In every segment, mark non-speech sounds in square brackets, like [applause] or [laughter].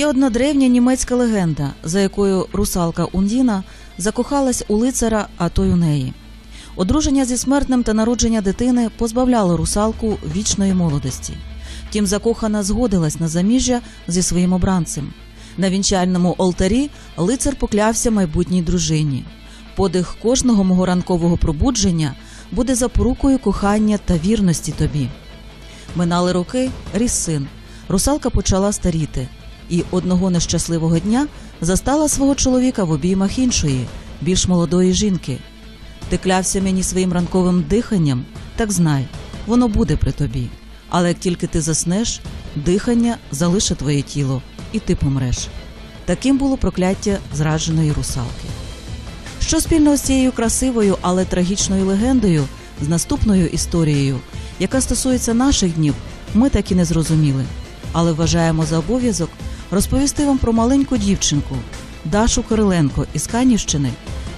Є одна древня німецька легенда, за якою русалка Ундіна закохалась у лицара, а той у неї. Одруження зі смертним та народження дитини позбавляло русалку вічної молодості. Втім, закохана згодилась на заміжжя зі своїм обранцем. На вінчальному алтарі лицар поклявся майбутній дружині. Подих кожного мого ранкового пробудження буде запорукою кохання та вірності тобі. Минали роки, ріс син. Русалка почала старіти, і одного нещасливого дня застала свого чоловіка в обіймах іншої, більш молодої жінки. Ти клявся мені своїм ранковим диханням, так знай, воно буде при тобі. Але як тільки ти заснеш, дихання залишить твоє тіло, і ти помреш. Таким було прокляття зрадженої русалки. Що спільного з цією красивою, але трагічною легендою, з наступною історією, яка стосується наших днів, ми так і не зрозуміли. Але вважаємо за обов'язок розповісти вам про маленьку дівчинку Дашу Кириленко із Канівщини,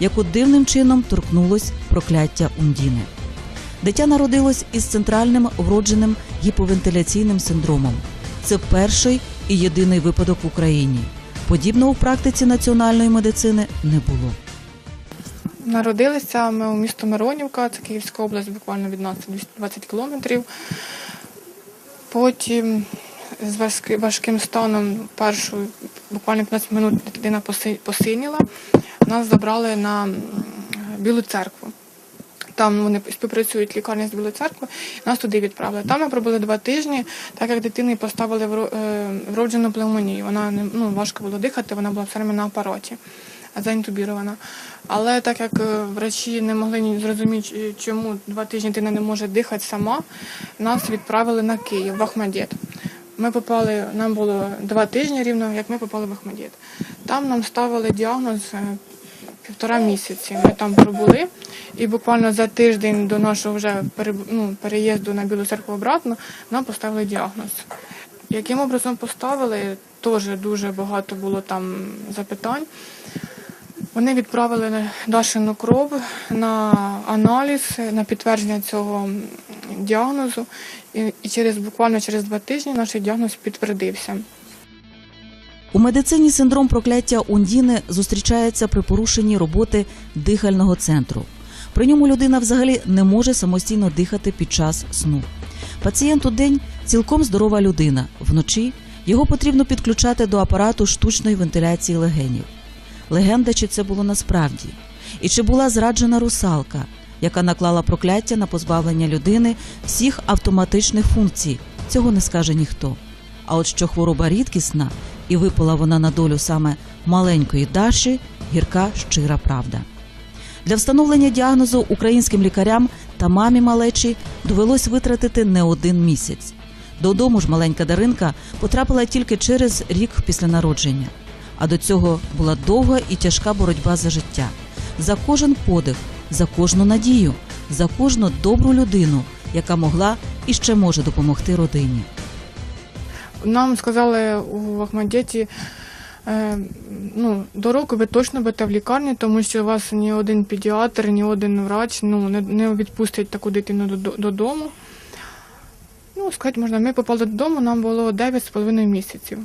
яку дивним чином торкнулось прокляття Ундіни. Дитя народилось із центральним вродженим гіповентиляційним синдромом. Це перший і єдиний випадок в Україні. Подібного в практиці національної медицини не було. Народилися ми у місто Миронівка, це Київська область, буквально від нас 220 кілометрів. Потім з важки- важким станом першу буквально 15 минут дитина поси- посиніла. Нас забрали на Білу церкву. Там вони співпрацюють лікарня з Білої церкви, нас туди відправили. Там ми пробули два тижні, так як дитині поставили е, вроджену пневмонію. Вона не ну, важко було дихати, вона була все время на апараті заінтубірована. Але так як е, врачі не могли зрозуміти, е, чому два тижні дитина не може дихати сама, нас відправили на Київ, в Ахмадєт. Ми попали, нам було два тижні рівно, як ми попали в Ахмадєт. Там нам ставили діагноз е, півтора місяці. Ми там пробули, і буквально за тиждень до нашого вже ну, переїзду на Білу церкву обратно нам поставили діагноз. Яким образом поставили, теж дуже багато було там запитань. Вони відправили Дашину кров на аналіз, на підтвердження цього діагнозу. І, через буквально через два тижні наш діагноз підтвердився. У медицині синдром прокляття Ундіни зустрічається при порушенні роботи дихального центру. При ньому людина взагалі не може самостійно дихати під час сну. Пацієнт у день цілком здорова людина. Вночі його потрібно підключати до апарату штучної вентиляції легенів. Легенда, чи це було насправді, і чи була зраджена русалка, яка наклала прокляття на позбавлення людини всіх автоматичних функцій, цього не скаже ніхто. А от що хвороба рідкісна, і випала вона на долю саме маленької Даші, гірка щира правда. Для встановлення діагнозу українським лікарям та мамі малечі довелось витратити не один місяць. Додому ж маленька Даринка потрапила тільки через рік після народження. А до цього була довга і тяжка боротьба за життя, за кожен подих, за кожну надію, за кожну добру людину, яка могла і ще може допомогти родині. Нам сказали у Ахмадєті, е, ну, до року ви точно будете в лікарні, тому що вас ні один педіатр, ні один врач ну, не, не відпустять таку дитину додому. Ну, сказати можна, ми попали додому, нам було 9,5 місяців.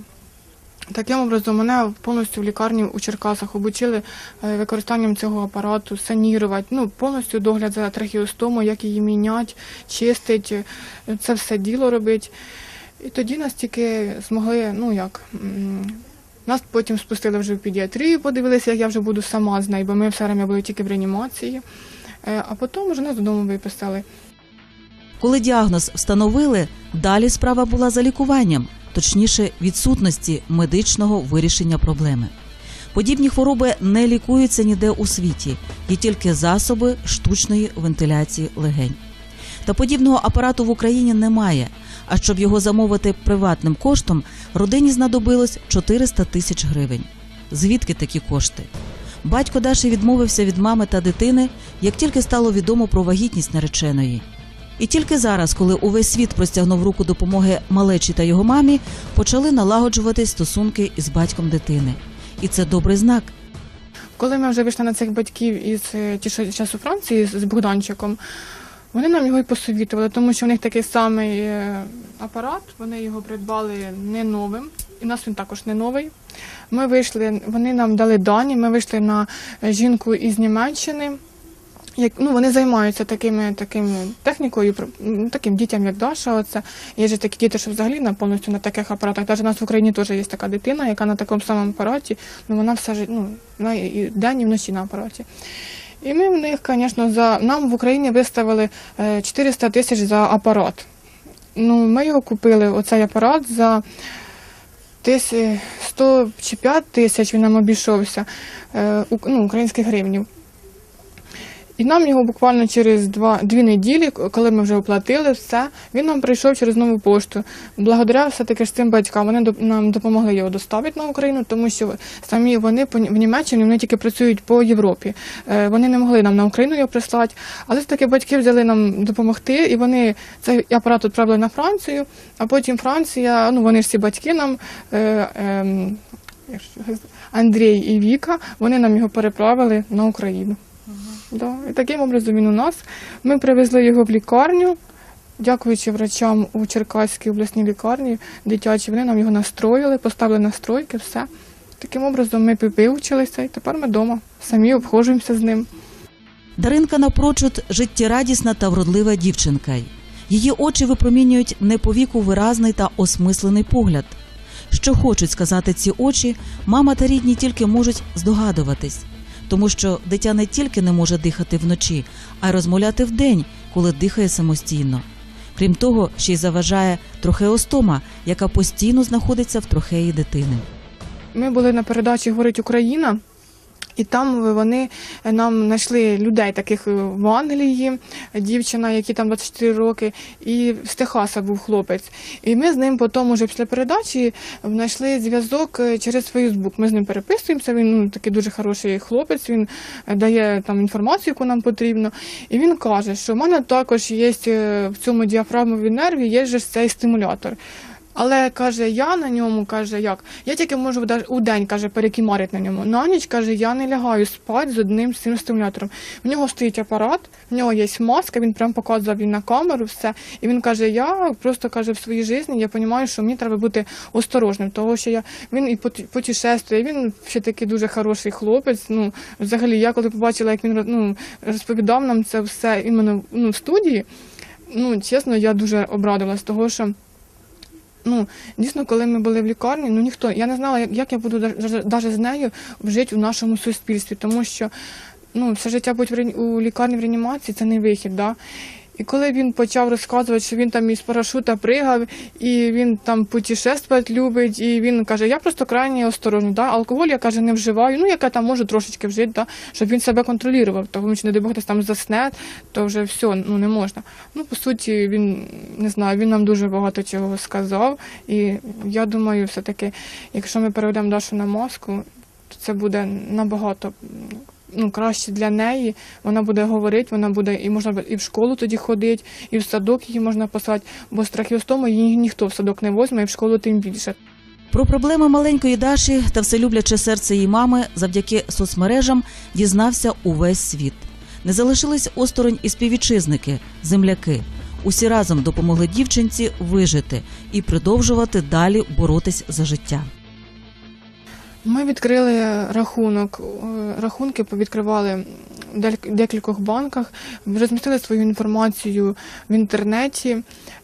Таким образом, мене повністю в лікарні у Черкасах обучили е, використанням цього апарату, санірувати, ну, повністю догляд за трахеостомою, як її міняти, чистити, е, це все діло робити. І тоді нас тільки змогли, ну як, нас потім спустили вже в педіатрію, подивилися, як я вже буду сама з нею, бо ми все время були тільки в реанімації. Е, А потім вже нас додому виписали. Коли діагноз встановили, далі справа була за лікуванням, точніше, відсутності медичного вирішення проблеми. Подібні хвороби не лікуються ніде у світі, є тільки засоби штучної вентиляції легень. Та подібного апарату в Україні немає. А щоб його замовити приватним коштом, родині знадобилось 400 тисяч гривень. Звідки такі кошти? Батько Даші відмовився від мами та дитини, як тільки стало відомо про вагітність нареченої. І тільки зараз, коли увесь світ простягнув руку допомоги малечі та його мамі, почали налагоджуватись стосунки із батьком дитини. І це добрий знак. Коли ми вже вийшли на цих батьків із е, ті, що Франції з Богданчиком, вони нам його і посовітували, тому що в них такий самий е, апарат, вони його придбали не новим, і нас він також не новий. Ми вийшли, вони нам дали дані, ми вийшли на жінку із Німеччини. Як, ну, вони займаються такими, такими технікою, таким дітям, як Даша. Оце. Є ж такі діти, що взагалі на повністю на таких апаратах. Навіть у нас в Україні теж є така дитина, яка на такому самому апараті, ну вона все жит- ну, вона і день, і вночі на апараті. І ми в них, звісно, за нам в Україні виставили е, 400 тисяч за апарат. Ну, ми його купили, оцей апарат, за тисяч, 100 чи 5 тисяч він нам обійшовся е, ну, українських гривнів. І нам його буквально через два, дві неділі, коли ми вже оплатили все, він нам прийшов через нову пошту. Благодаря все-таки ж цим батькам вони нам допомогли його доставити на Україну, тому що самі вони в Німеччині вони тільки працюють по Європі. Е, Вони не могли нам на Україну його прислати. Але все-таки батьки взяли нам допомогти, і вони цей апарат відправили на Францію, а потім Франція, ну вони ж всі батьки нам. Е, ем? Андрій і Віка, вони нам його переправили на Україну. Да. І таким образом він у нас. Ми привезли його в лікарню, дякуючи врачам у Черкаській обласній лікарні дитячій, вони нам його настроїли, поставили настройки, все. Таким образом ми вивчилися і тепер ми вдома. Самі обходжуємося з ним. Даринка напрочуд життєрадісна та вродлива дівчинка. Її очі випромінюють не по віку виразний та осмислений погляд. Що хочуть сказати ці очі, мама та рідні тільки можуть здогадуватись, тому що дитя не тільки не може дихати вночі, а й розмовляти вдень, коли дихає самостійно. Крім того, ще й заважає трохеостома, яка постійно знаходиться в трохеї дитини. Ми були на передачі Говорить Україна. І там вони нам знайшли людей таких в Англії, дівчина, які там 24 роки, і з Техаса був хлопець. І ми з ним потім, уже після передачі, знайшли зв'язок е, через Фейсбук. Ми з ним переписуємося. Він ну, такий дуже хороший хлопець. Він е, дає там інформацію, яку нам потрібно. І він каже, що в мене також є е, в цьому діафрагмовій нерві є ж цей стимулятор. Але каже, я на ньому каже, як я тільки можу у день каже перекімарити на ньому. На ніч каже, я не лягаю спати з одним з цим стимулятором. В нього стоїть апарат, в нього є маска, він прям показував її на камеру, все. І він каже: Я просто каже в своїй житті, я розумію, що мені треба бути осторожним, тому що я він і пут- путешествує, він ще такий дуже хороший хлопець. Ну, взагалі, я коли побачила, як він ну, розповідав нам це все іменно ну, в студії. Ну, чесно, я дуже обрадилась, того що. Ну, дійсно, коли ми були в лікарні, ну ніхто, я не знала, як, я буду навіть з нею жити в нашому суспільстві, тому що ну, все життя бути у лікарні в реанімації це не вихід. Да? І коли він почав розказувати, що він там із парашута пригав, і він там путешествувати любить, і він каже, я просто крайне осторожний, да? алкоголь я каже, не вживаю, ну яка там можу трошечки вжити, да? щоб він себе контролював, тому що не дай Бог десь там засне, то вже все, ну не можна. Ну, по суті, він не знаю, він нам дуже багато чого сказав. І я думаю, все-таки, якщо ми переведемо Дашу на маску, то це буде набагато ну, краще для неї. Вона буде говорити, вона буде і можна і в школу тоді ходити, і в садок її можна послати, бо з трахеостомою її ніхто в садок не возьме, і в школу тим більше. Про проблеми маленької Даші та вселюбляче серце її мами завдяки соцмережам дізнався увесь світ. Не залишились осторонь і співвітчизники, земляки. Усі разом допомогли дівчинці вижити і продовжувати далі боротись за життя. Ми відкрили рахунок. Е, Рахунки повідкривали в декількох банках, розмістили свою інформацію в інтернеті.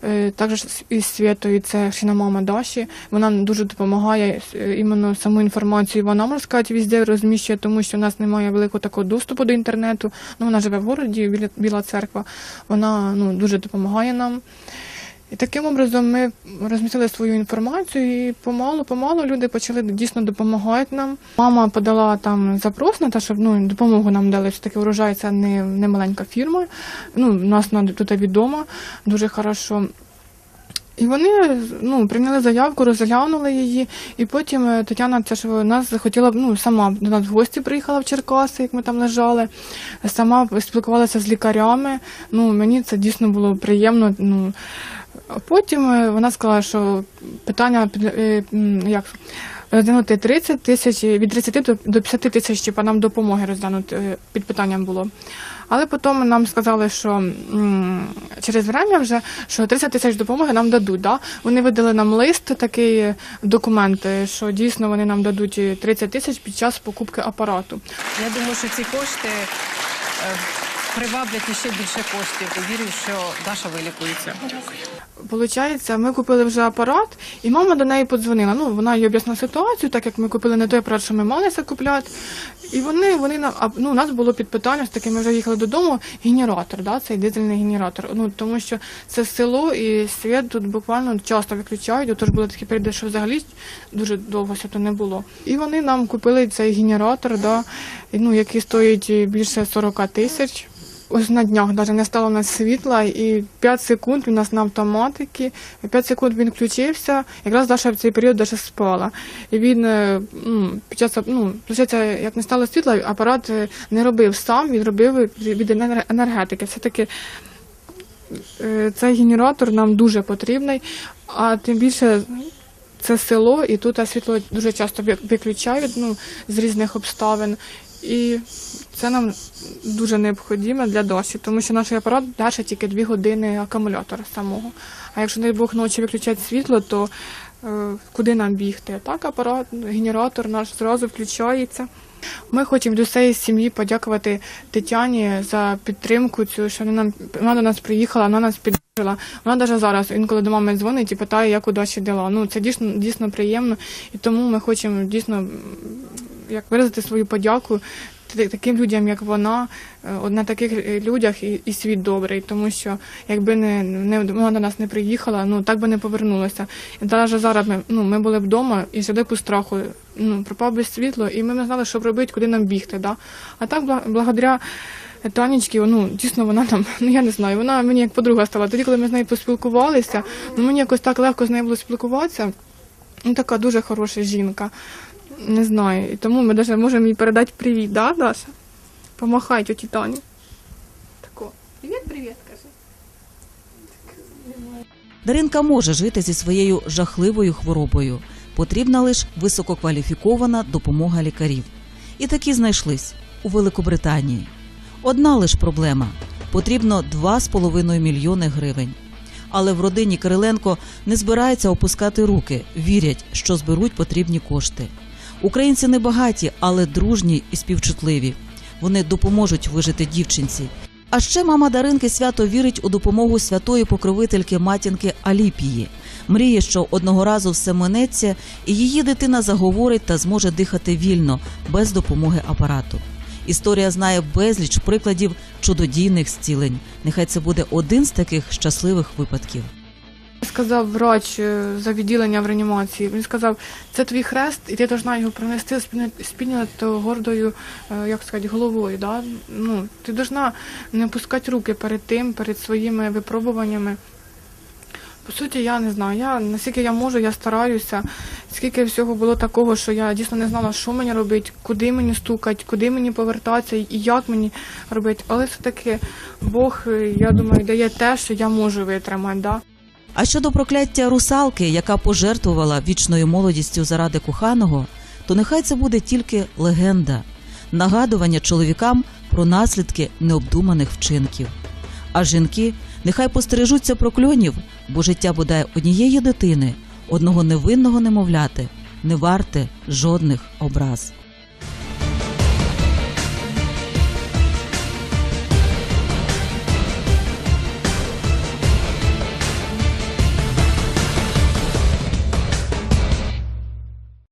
Е, Також із Святою, це мама Даші. Вона дуже допомагає е, іменно саму інформацію. Вона можна сказати, везде розміщує, тому що в нас немає великого такого доступу до інтернету. Ну, вона живе в городі, біля Біла церква. Вона ну, дуже допомагає нам. І таким образом ми розмістили свою інформацію, і помалу, помалу люди почали дійсно допомагати нам. Мама подала там запрос на те, щоб ну, допомогу нам дали. Все таки урожай це не, не маленька фірма. Ну, нас тут відома дуже хорошо. І вони ну, прийняли заявку, розглянули її, і потім е, Тетяна це ж нас захотіла ну, сама до нас в гості приїхала в Черкаси, як ми там лежали, сама спілкувалася з лікарями. Ну, мені це дійсно було приємно. Ну, а потім е, вона сказала, що питання е, як розглянути 30 тисяч, від 30 до, до 50 тисяч, типа нам допомоги розглянути е, під питанням було. Але потім нам сказали, що м, через время вже що 30 тисяч допомоги нам дадуть. Да? Вони видали нам лист, такий документ, що дійсно вони нам дадуть е, 30 тисяч під час покупки апарату. Я думаю, що ці кошти приваблять іще більше коштів. Вірю, що Даша вилікується. Получається, ми купили вже апарат, і мама до неї подзвонила. Ну, вона їй об'яснила ситуацію, так як ми купили не той апарат, що ми малися купляти. І вони, вони нам, а, ну, у нас було під питанням, таки ми вже їхали додому, генератор, да, цей дизельний генератор. Ну, тому що це село і світ тут буквально часто виключають. Тож були такі періоди, що взагалі дуже довго свято не було. І вони нам купили цей генератор, да, ну, який стоїть більше 40 тисяч. Ось на днях навіть не стало у нас світла, і 5 секунд у нас на автоматики. 5 секунд він включився. Якраз Даша в цей період даже спала. І він е, під час ну, як не стало світла, апарат е, не робив сам, він робив від енергетики. Все-таки е, цей генератор нам дуже потрібний, а тим більше. Це село, і тут світло дуже часто ви- виключають ну, з різних обставин. І це нам дуже необхідно для досі, тому що наш апарат дає тільки 2 години акумулятора самого. А якщо не Бог ночі виключать світло, то е, куди нам бігти? Так, апарат, генератор наш зразу включається. Ми хочемо до всієї сім'ї подякувати Тетяні за підтримку цю, що вона нам вона до нас приїхала, вона нас підтримала. Вона навіть зараз інколи до мами дзвонить і питає, як у Даші дела. Ну це дійсно дійсно приємно, і тому ми хочемо дійсно як виразити свою подяку та- таким людям, як вона, е, от на таких е, людях і, і світ добрий, тому що якби не, не вона до нас не приїхала, ну так би не повернулася. І навіть зараз ми, ну, ми були вдома і жили по страху, ну, пропав би світло, і ми не знали, що робити, куди нам бігти. Да? А так, благодаря Танечки, ну дійсно вона там, [laughs] ну я не знаю, вона мені як подруга стала. Тоді, коли ми з нею поспілкувалися, ну мені якось так легко з нею було спілкуватися. Ну, така дуже хороша жінка. Не знаю. І тому ми навіть можемо їй передати привіт, да, Даша? Помахай тьоті Тані. Тако. Привіт, привіт, каже. Даринка може жити зі своєю жахливою хворобою. Потрібна лише висококваліфікована допомога лікарів. І такі знайшлись у Великобританії. Одна лише проблема потрібно 2,5 мільйони гривень. Але в родині Кириленко не збираються опускати руки, вірять, що зберуть потрібні кошти. Українці не багаті, але дружні і співчутливі. Вони допоможуть вижити дівчинці. А ще мама Даринки свято вірить у допомогу святої покровительки матінки Аліпії. Мріє, що одного разу все минеться, і її дитина заговорить та зможе дихати вільно, без допомоги апарату. Історія знає безліч прикладів чудодійних зцілень. Нехай це буде один з таких щасливих випадків. Сказав врач е, за відділення в реанімації. Він сказав, це твій хрест, і ти повинна його принести підня- з гордою, е, як сказати, головою. Да? Ну, ти повинна не опускати руки перед тим, перед своїми випробуваннями. По суті, я не знаю. Я наскільки я можу, я стараюся. Скільки всього було такого, що я дійсно не знала, що мені робити, куди мені стукати, куди мені повертатися і як мені робити. Але все-таки Бог, е, я думаю, дає те, що я можу витримати. Да? А щодо прокляття русалки, яка пожертвувала вічною молодістю заради коханого, то нехай це буде тільки легенда, нагадування чоловікам про наслідки необдуманих вчинків. А жінки нехай постережуться прокльонів, бо життя бодай однієї дитини, одного невинного немовляти, не варте жодних образ.